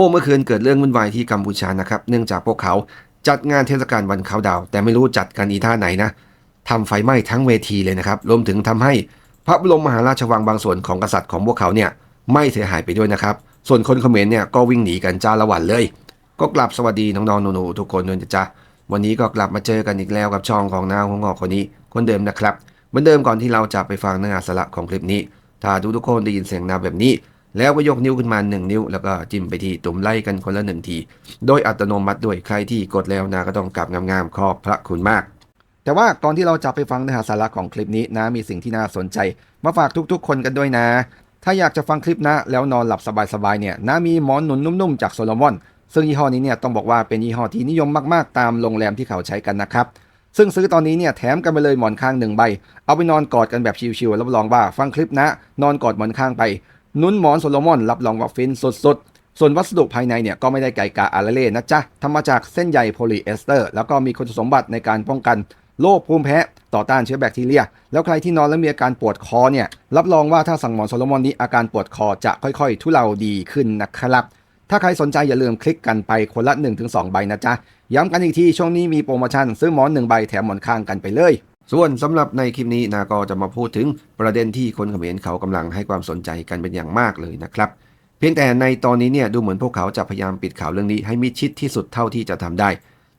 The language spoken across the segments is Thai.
โอ้เมื่อคืนเกิดเรื่องวุ่นวายที่กัมพูชานะครับเนื่องจากพวกเขาจัดงานเทศกาลวันเขาดาว แต่ไม่รู้จัดกันอีท่าไหนนะทำไฟไหม้ทั้งเวทีเลยนะครับรวมถึงทำให้พระบรมมหาราชวังบางส่วนของกษัตริย์ของพวกเขาเนี่ยไม้เสียหายไปด้วยนะครับ ส่วนคนเขมรเนี่ยก็วิ่งหนีกันจ้าละวันเลย ก็กลับสวัสดีน้องๆหนูๆทุกคนด้วยจ๊ะวันนี้ก็กลับมาเจอกันอีกแล้วกับช่องของนาวของงอกคนนี้คนเดิมนะครับเหมือนเดิมก่อนที่เราจะไปฟังเนื้อหาสาระของคลิปนี้ ถ้าทุกทุกๆคนได้ยินเสียงนาแบบนี้ แล้วก็ยกนิ้วขึ้นมา 1 นิ้ว แล้วก็จิ้มไปที่ตุ่มไล่กันคนละหนึ่งที โดยอัตโนมัติด้วยใครที่กดแล้วนะก็ต้องกลับงามๆขอบพระคุณมาก แต่ว่าก่อนที่เราจะไปฟังเนื้อหาสาระของคลิปนี้นะมีสิ่งที่น่าสนใจ มาฝากทุกๆ คนกันด้วยนะ ถ้าอยากจะฟังคลิปนะแล้วนอนหลับสบายๆเนี่ยนะมีหมอนหนุนนุ่มๆจากโซโลมอนซึ่งยี่ห้อนี้เนี่ยต้องบอกว่าเป็นยี่ห้อที่นิยมมากๆ ตามโรงแรมที่เขาใช้กันนะครับซึ่งซื้อตอนนี้เนี่ยแถมกันไปเลยหมอนข้างหนึ่งใบ เอาไปนอนกอดกันแบบชิวๆรับรองว่าฟังคลิปนะ นอนกอดหมอนข้างไป นุ่นหมอนโซโลมอนรับรองว่าฟินสุดๆ ส่วนวัสดุภายในเนี่ยก็ไม่ได้ไก่กาอาราเล่นะจ๊ะทำมาจากเส้นใยโพลีเอสเตอร์ แล้วก็มีคุณสมบัติในการป้องกันโรคภูมิแพ้ต่อต้านเชื้อแบคทีเรีย แล้วใครที่นอนแล้วมีอาการปวดคอเนี่ย รับรองว่าถ้าสั่งหมอนโซโลมอนนี้อาการปวดคอจะค่อยๆ ทุเลาดีขึ้นนะครับ ถ้าใครสนใจอย่าลืมคลิกกันไปคนละ 1-2 ใบนะจ๊ะ ย้ำกันอีกทีช่วงนี้มีโปรโมชั่นซื้อหมอน 1 ใบแถมหมอนข้างกันไปเลย ส่วนสำหรับในคลิปนี้นาก็จะมาพูดถึงประเด็นที่คนเขมรเขากำลังให้ความสนใจกันเป็นอย่างมากเลยนะครับเพียงแต่ในตอนนี้เนี่ยดูเหมือนพวกเขาจะพยายามปิดข่าวเรื่องนี้ให้มิดชิดที่สุดเท่าที่จะทำได้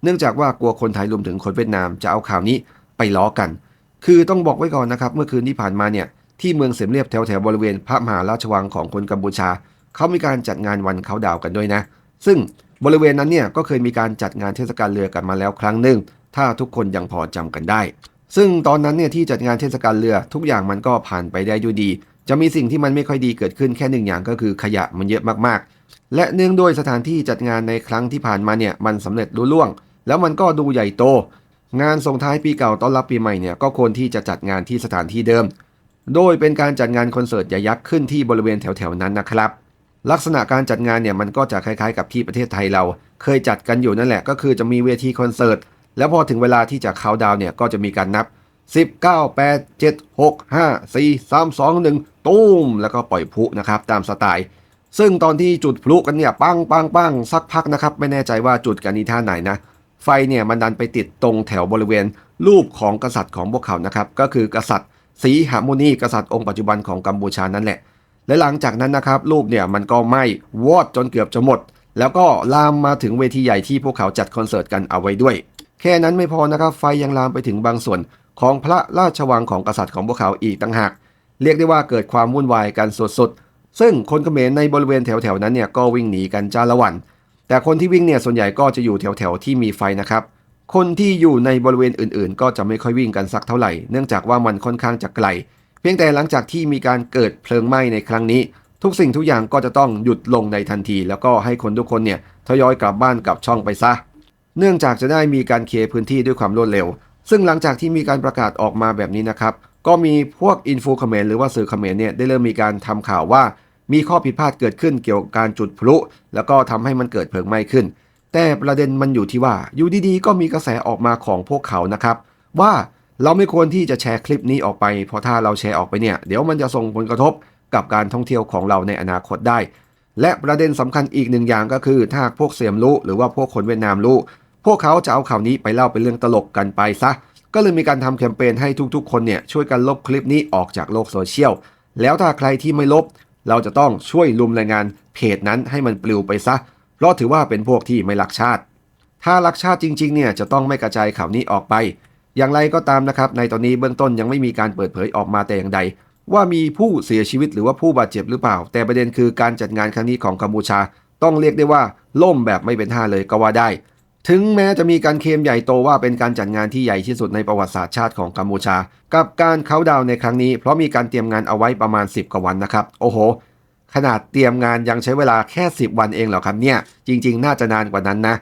เนื่องจากว่ากลัวคนไทยรวมถึงคนเวียดนามจะเอาข่าวนี้ไปล้อกัน คือต้องบอกไว้ก่อนนะครับเมื่อคืนที่ผ่านมาเนี่ยที่เมืองเสมเรียบแถวแถวๆบริเวณพระมหาราชวังของคนกัมพูชา เขามีการจัดงานวันเขาดาวกันด้วยนะ ซึ่งบริเวณนั้นเนี่ยก็เคยมีการจัดงานเทศกาลเรือกันมาแล้วครั้งหนึ่งถ้าทุกคนยังพอจำกันได้ ซึ่งตอนนั้นเนี่ยที่จัดงานเทศกาลเรือทุกอย่างมันก็ผ่านไปได้ด้วยดี จะมีสิ่งที่มันไม่ค่อยดีเกิดขึ้นแค่หนึ่งอย่างก็คือขยะมันเยอะมากๆ และเนื่องด้วยสถานที่จัดงานในครั้งที่ผ่านมาเนี่ยมันสำเร็จรุ่ล่วง แล้วมันก็ดูใหญ่โต งานส่งท้ายปีเก่าต้อนรับปีใหม่เนี่ยก็ควรที่จะจัดงานที่สถานที่เดิม โดยเป็นการจัดงานคอนเสิร์ตใหญ่ยักษ์ขึ้นที่บริเวณแถวๆนั้นนะครับ ลักษณะการจัดงานเนี่ยมันก็จะคล้ายๆ กับที่ประเทศไทยเรา เคยจัดกันอยู่นั่นแหละก็คือจะมีเวทีคอนเสิร์ต แล้วพอถึงเวลาที่จะเข้าดาวเนี่ยก็จะมีการนับ 10 9 8 7 6 5 4 3 2 1ตูมแล้วก็ปล่อยพลุนะครับตามสไตล์ ซึ่งตอนที่จุดพลุกันเนี่ยปังปังปังสักพักนะครับ ไม่แน่ใจว่าจุดกันอีท่าไหนนะ ไฟเนี่ยมันดันไปติดตรงแถวบริเวณ รูปของกษัตริย์ของพวกเขานะครับ ก็คือกษัตริย์ศรีหมุนีกษัตริย์องค์ปัจจุบันของกัมพูชานั่นแหละ และหลังจากนั้นนะครับรูปเนี่ยมันก็ไหม้วอดจนเกือบจะหมด แล้วก็ลามมาถึงเวทีใหญ่ที่พวกเขาจัดคอนเสิร์ตกันเอาไว้ด้วย แค่นั้นไม่พอนะครับไฟยังลามไปถึงบางส่วนของพระราชวังของกษัตริย์ของพวกเขาอีกต่างหาก เรียกได้ว่าเกิดความวุ่นวายกันสุดๆ ซึ่งคนเขมรในบริเวณแถวๆนั้นเนี่ยก็วิ่งหนีกันจ้าละวัน แต่คนที่วิ่งเนี่ยส่วนใหญ่ก็จะอยู่แถวๆที่มีไฟนะครับ คนที่อยู่ในบริเวณอื่นๆ ก็จะไม่ค่อยวิ่งกันสักเท่าไหร่ เนื่องจากว่ามันค่อนข้างจะไกล เพียงแต่หลังจากที่มีการเกิดเพลิงไหม้ในครั้งนี้ ทุกสิ่งทุกอย่างก็จะต้องหยุดลงในทันที แล้วก็ให้คนทุกคนเนี่ยทยอยกลับบ้านกลับช่องไปซะ เนื่องจากจะได้มีการเคลียร์พื้นที่ด้วยความรวดเร็ว ซึ่งหลังจากที่มีการประกาศออกมาแบบนี้นะครับ ก็มีพวกอินฟูเขมรหรือว่าสื่อเขมรเนี่ยได้เริ่มมีการทำข่าวว่า มีข้อผิดพลาดเกิดขึ้นเกี่ยวกับการจุดพลุ แล้วก็ทำให้มันเกิดเพลิงไหม้ขึ้น แต่ประเด็นมันอยู่ที่ว่าอยู่ดีๆก็มีกระแสออกมาของพวกเขานะครับ ว่าเราไม่ควรที่จะแชร์คลิปนี้ออกไป เพราะถ้าเราแชร์ออกไปเนี่ยเดี๋ยวมันจะส่งผลกระทบกับการท่องเที่ยวของเราในอนาคตได้ และประเด็นสำคัญอีกหนึ่งอย่างก็คือ ถ้าพวกเสียมรู้หรือว่าพวกคนเวียดนามรู้ พวกเขาจะเอาข่าวนี้ไปเล่าเป็นเรื่องตลกกันไปซะ ก็เลยมีการทำแคมเปญให้ทุกๆ คนเนี่ยช่วยกันลบคลิปนี้ออกจากโลกโซเชียล แล้วถ้าใครที่ไม่ลบ เราจะต้องช่วยลุมรายงานเพจนั้นให้มันปลิวไปซะ เพราะถือว่าเป็นพวกที่ไม่รักชาติ ถ้ารักชาติจริงๆ เนี่ยจะต้องไม่กระจายข่าวนี้ออกไป อย่างไรก็ตามนะครับ ในตอนนี้เบื้องต้นยังไม่มีการเปิดเผยออกมาแต่อย่างใด ว่ามีผู้เสียชีวิตหรือว่าผู้บาดเจ็บหรือเปล่า แต่ประเด็นคือการจัดงานครั้งนี้ของกัมพูชา ต้องเรียกได้ว่าล่มแบบไม่เป็นท่าเลยก็ว่าได้ ถึงแม้จะมีการเคลมใหญ่โตว่าเป็นการจัดงานที่ใหญ่ที่สุดในประวัติศาสตร์ชาติของกัมพูชา กับการเขาดาวในครั้งนี้ เพราะมีการเตรียมงานเอาไว้ประมาณ 10 กว่าวันนะครับ โอ้โห ขนาดเตรียมงานยังใช้เวลาแค่ 10 วันเองเหรอครับเนี่ย จริง ๆ น่าจะนานกว่านั้นนะ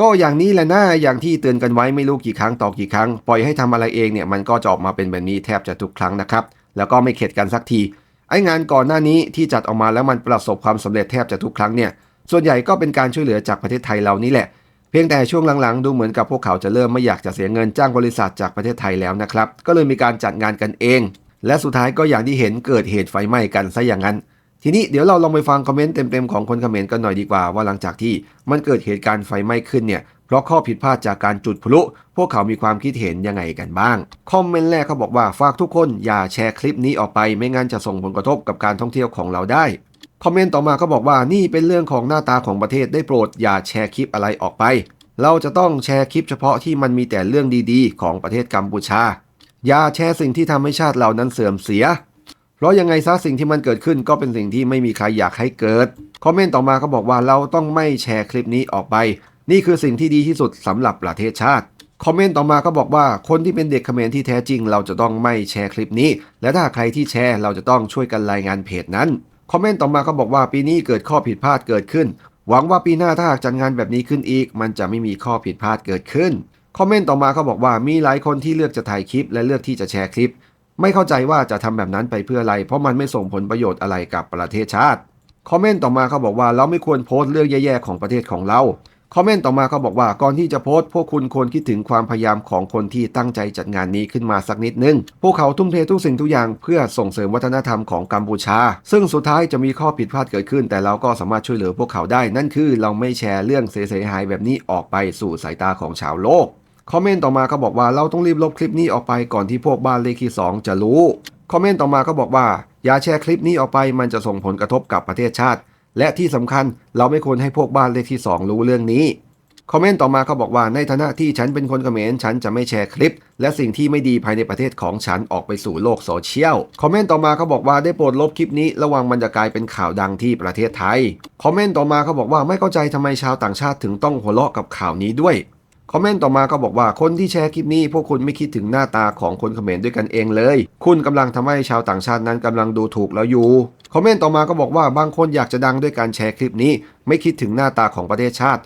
ก็อย่างนี้แหละนะอย่างที่เตือนกันไว้ไม่รู้กี่ครั้งต่อกี่ครั้ง ปล่อยให้ทำอะไรเองเนี่ยมันก็จะออกมาเป็นแบบนี้แทบจะทุกครั้งนะครับ แล้วก็ไม่เข็ดกันสักที ไอ้งานก่อนหน้านี้ที่จัดออกมาแล้วมันประสบความสำเร็จแทบจะทุกครั้งเนี่ย ส่วนใหญ่ก็เป็นการช่วยเหลือจากประเทศไทยเรานี่แหละ พียงแต่ช่วงหลังๆ ดูเหมือนกับพวกเขาจะเริ่มไม่อยากจะเสียเงินจ้างบริษัทจากประเทศไทยแล้วนะครับ ก็เลยมีการจัดงานกันเอง และสุดท้ายก็อย่างที่เห็นเกิดเหตุไฟไหม้กันซะอย่างนั้น ทีนี้เดี๋ยวเราลองไปฟังคอมเมนต์เต็มๆของคนคอมเขมรกันหน่อยดีกว่าว่าหลังจากที่มันเกิดเหตุการณ์ไฟไหม้ขึ้นเนี่ยเพราะข้อผิดพลาดจากการจุดพลุ พวกเขามีความคิดเห็นยังไงกันบ้าง คอมเมนต์แรกเขาบอกว่าฝากทุกคนอย่าแชร์คลิปนี้ออกไปไม่งั้นจะส่งผลกระทบกับการท่องเที่ยวของเราได้ คอมเมนต์ต่อมาก็บอกว่านี่เป็นเรื่องของหน้าตาของประเทศได้โปรดอย่าแชร์คลิปอะไรออกไป เราจะต้องแชร์คลิปเฉพาะที่มันมีแต่เรื่องดีๆ ของประเทศกัมพูชา อย่าแชร์สิ่งที่ทำให้ชาติเรานั้นเสื่อมเสีย เพราะยังไงซะสิ่งที่มันเกิดขึ้นก็เป็นสิ่งที่ไม่มีใครอยากให้เกิด คอมเมนต์ต่อมาก็บอกว่าเราต้องไม่แชร์คลิปนี้ออกไป นี่คือสิ่งที่ดีที่สุดสำหรับประเทศชาติคอมเมนต์ต่อมาก็บอกว่าคนที่เป็นเด็กเขมรที่แท้จริง เราจะต้องไม่แชร์คลิปนี้ และถ้าใครที่แชร์เราจะต้องช่วยกันรายงานเพจนั้น คอมเมนต์ต่อมาก็บอกว่าปีนี้เกิดข้อผิดพลาดเกิดขึ้น หวังว่าปีหน้าถ้าหากจัดงานแบบนี้ขึ้นอีก มันจะไม่มีข้อผิดพลาดเกิดขึ้น คอมเมนต์ต่อมาเขาบอกว่ามีหลายคนที่เลือกจะถ่ายคลิปและเลือกที่จะแชร์คลิป ไม่เข้าใจว่าจะทำแบบนั้นไปเพื่ออะไร เพราะมันไม่ส่งผลประโยชน์อะไรกับประเทศชาติ คอมเมนต์ต่อมาเขาบอกว่าเราไม่ควรโพสต์เรื่องแย่ๆของประเทศของเรา คอมเมนต์ต่อมาเขาบอกว่าก่อนที่จะโพสต์พวกคุณควรคิดถึงความพยายามของคนที่ตั้งใจจัดงานนี้ขึ้นมาสักนิดนึง พวกเขาทุ่มเททุกสิ่งทุกอย่างเพื่อส่งเสริมวัฒนธรรมของกัมพูชา ซึ่งสุดท้ายจะมีข้อผิดพลาดเกิดขึ้น แต่เราก็สามารถช่วยเหลือพวกเขาได้ นั่นคือเราไม่แชร์เรื่องเสียหายแบบนี้ออกไปสู่สายตาของชาวโลกคอมเมนต์ต่อมาเขาบอกว่าเราต้องรีบลบคลิปนี้ออกไปก่อนที่พวกบ้านเลขที่ 2 จะรู้คอมเมนต์ต่อมาก็บอกว่าอย่าแชร์คลิปนี้ออกไปมันจะส่งผลกระทบกับประเทศชาติ และที่สำคัญเราไม่ควรให้พวกบ้านเลขที่ 2 รู้เรื่องนี้คอมเมนต์ต่อมาเขาบอกว่าในฐานะที่ฉันเป็นคนเขมรฉันจะไม่แชร์คลิป และสิ่งที่ไม่ดีภายในประเทศของฉันออกไปสู่โลกโซเชียลคอมเมนต์ต่อมาเขาบอกว่าได้โปรดลบคลิปนี้ ระวังมันจะกลายเป็นข่าวดังที่ประเทศไทยคอมเมนต์ต่อมาเขาบอกว่าไม่เข้าใจทำไมชาวต่างชาติถึงต้องหัวเราะกับข่าวนี้ด้วยคอมเมนต์ต่อมาก็บอกว่าคนที่แชร์คลิปนี้ พวกคุณไม่คิดถึงหน้าตาของคนเขมรด้วยกันเองเลย คุณกำลังทำให้ชาวต่างชาตินั้นกำลังดูถูกเราอยู่ คอมเมนต์ต่อมาก็บอกว่าบางคนอยากจะดังด้วยการแชร์คลิปนี้ ไม่คิดถึงหน้าตาของประเทศชาติ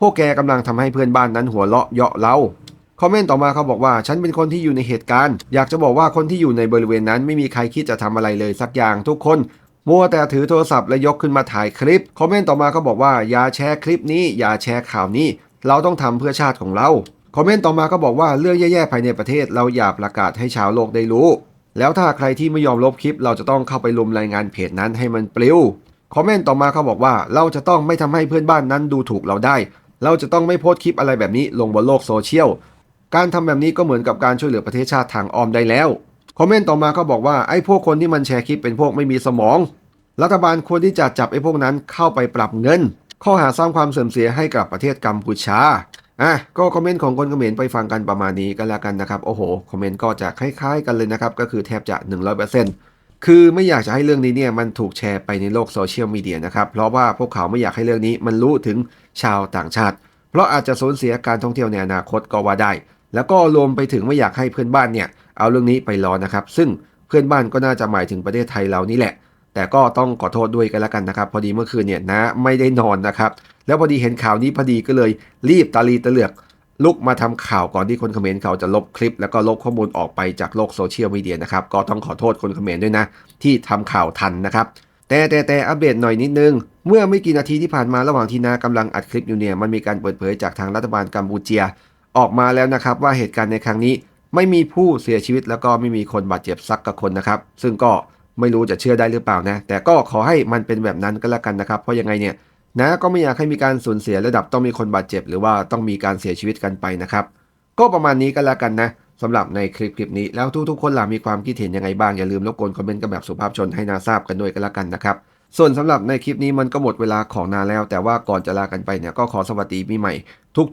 พวกแกกำลังทำให้เพื่อนบ้านนั้นหัวเราะเยาะเราคอมเมนต์ต่อมาเขาบอกว่าฉันเป็นคนที่อยู่ในเหตุการณ์ อยากจะบอกว่าคนที่อยู่ในบริเวณนั้นไม่มีใครคิดจะทำอะไรเลยสักอย่างทุกคนมัวแต่ถือโทรศัพท์และยกขึ้นมาถ่ายคลิป คอมเมนต์ต่อมาเขาบอกว่าอย่าแชร์คลิปนี้อย่าแชร์ข่าวนี้ เราต้องทำเพื่อชาติของเรา คอมเมนต์ต่อมาก็บอกว่าเรื่องแย่ๆภายในประเทศเราอย่าประกาศให้ชาวโลกได้รู้ แล้วถ้าใครที่ไม่ยอมลบคลิป เราจะต้องเข้าไปลุมรายงานเพจนั้นให้มันปลิวคอมเมนต์ต่อมาเขาบอกว่าเราจะต้องไม่ทำให้เพื่อนบ้านนั้นดูถูกเราได้ เราจะต้องไม่โพสต์คลิปอะไรแบบนี้ลงบนโลกโซเชียลการทำแบบนี้ก็เหมือนกับการช่วยเหลือประเทศชาติทางอ้อมได้แล้วคอมเมนต์ต่อมาเขาบอกว่าไอ้พวกคนที่มันแชร์คลิปเป็นพวกไม่มีสมอง รัฐบาลควรที่จะจับไอ้พวกนั้นเข้าไปปรับเงิน ข้อหาสร้างความเสื่อมเสียให้กับประเทศกัมพูชา อะก็คอมเมนต์ของคนเขมรไปฟังกันประมาณนี้ก็แล้วกันนะครับ โอ้โหคอมเมนต์ก็จะคล้ายๆกันเลยนะครับ ก็คือแทบจะ 100%คือไม่อยากจะให้เรื่องนี้เนี่ยมันถูกแชร์ไปในโลกโซเชียลมีเดียนะครับ เพราะว่าพวกเขาไม่อยากให้เรื่องนี้มันรู้ถึงชาวต่างชาติ เพราะอาจจะสูญเสียการท่องเที่ยวในอนาคตก็ว่าได้ แล้วก็รวมไปถึงไม่อยากให้เพื่อนบ้านเนี่ยเอาเรื่องนี้ไปล้อนะครับ ซึ่งเพื่อนบ้านก็น่าจะหมายถึงประเทศไทยเรานี่แหละ แต่ก็ต้องขอโทษด้วยกันแล้วกันนะครับ พอดีเมื่อคืนเนี่ยนะไม่ได้นอนนะครับ แล้วพอดีเห็นข่าวนี้พอดีก็เลยรีบตาลีตะเหลือกลุกมาทำข่าวก่อนที่คนเขมรเขาจะลบคลิป แล้วก็ลบข้อมูลออกไปจากโลกโซเชียลมีเดียนะครับ ก็ต้องขอโทษคนเขมรด้วยนะ ที่ทำข่าวทันนะครับ แต่แต่แต่อัปเดตหน่อยนิดนึง เมื่อไม่กี่นาทีที่ผ่านมาระหว่างที่นากำลังอัดคลิปอยู่เนี่ยมันมีการเปิดเผยจากทางรัฐบาลกัมพูเชีย ออกมาแล้วนะครับว่าเหตุการณ์ในครั้งนี้ ไม่มีผู้เสียชีวิตแล้วก็ไม่มีคนบาดเจ็บสักกับคนนะครับ ซึ่งก็ ไม่รู้จะเชื่อได้หรือเปล่านะ แต่ก็ขอให้มันเป็นแบบนั้นก็แล้วกันนะครับ เพราะยังไงเนี่ยนะก็ไม่อยากให้มีการสูญเสียระดับต้องมีคนบาดเจ็บ หรือว่าต้องมีการเสียชีวิตกันไปนะครับ ก็ประมาณนี้ก็แล้วกันนะสำหรับในคลิปคลิปนี้แล้วทุกๆคนล่ะมีความคิดเห็นยังไงบ้างอย่าลืมรบกวนคอมเมนต์กันแบบสุภาพชนให้นาทราบกันด้วยก็แล้วกันนะครับ ส่วนสำหรับในคลิปนี้มันก็หมดเวลาของนาแล้ว แต่ว่าก่อนจะลากันไปเนี่ยก็ขอสวัสดีปีใหม่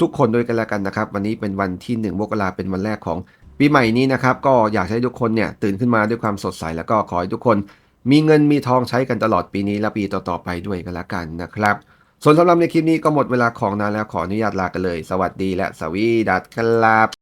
ทุกๆ คนด้วยกันแล้วกันนะครับ วันนี้เป็นวันที่ 1 มกราเป็นวันแรกของ ปีใหม่นี้นะครับก็อยากให้ทุกคนเนี่ยตื่นขึ้นมาด้วยความสดใสแล้วก็ขอให้ทุกคน มีเงินมีทองใช้กันตลอดปีนี้และปีต่อๆไปด้วยกันละกันนะครับ ส่วนสำหรับในคลิปนี้ก็หมดเวลาของนานแล้วขออนุญาตลากันเลย สวัสดีและสวีดัสครับ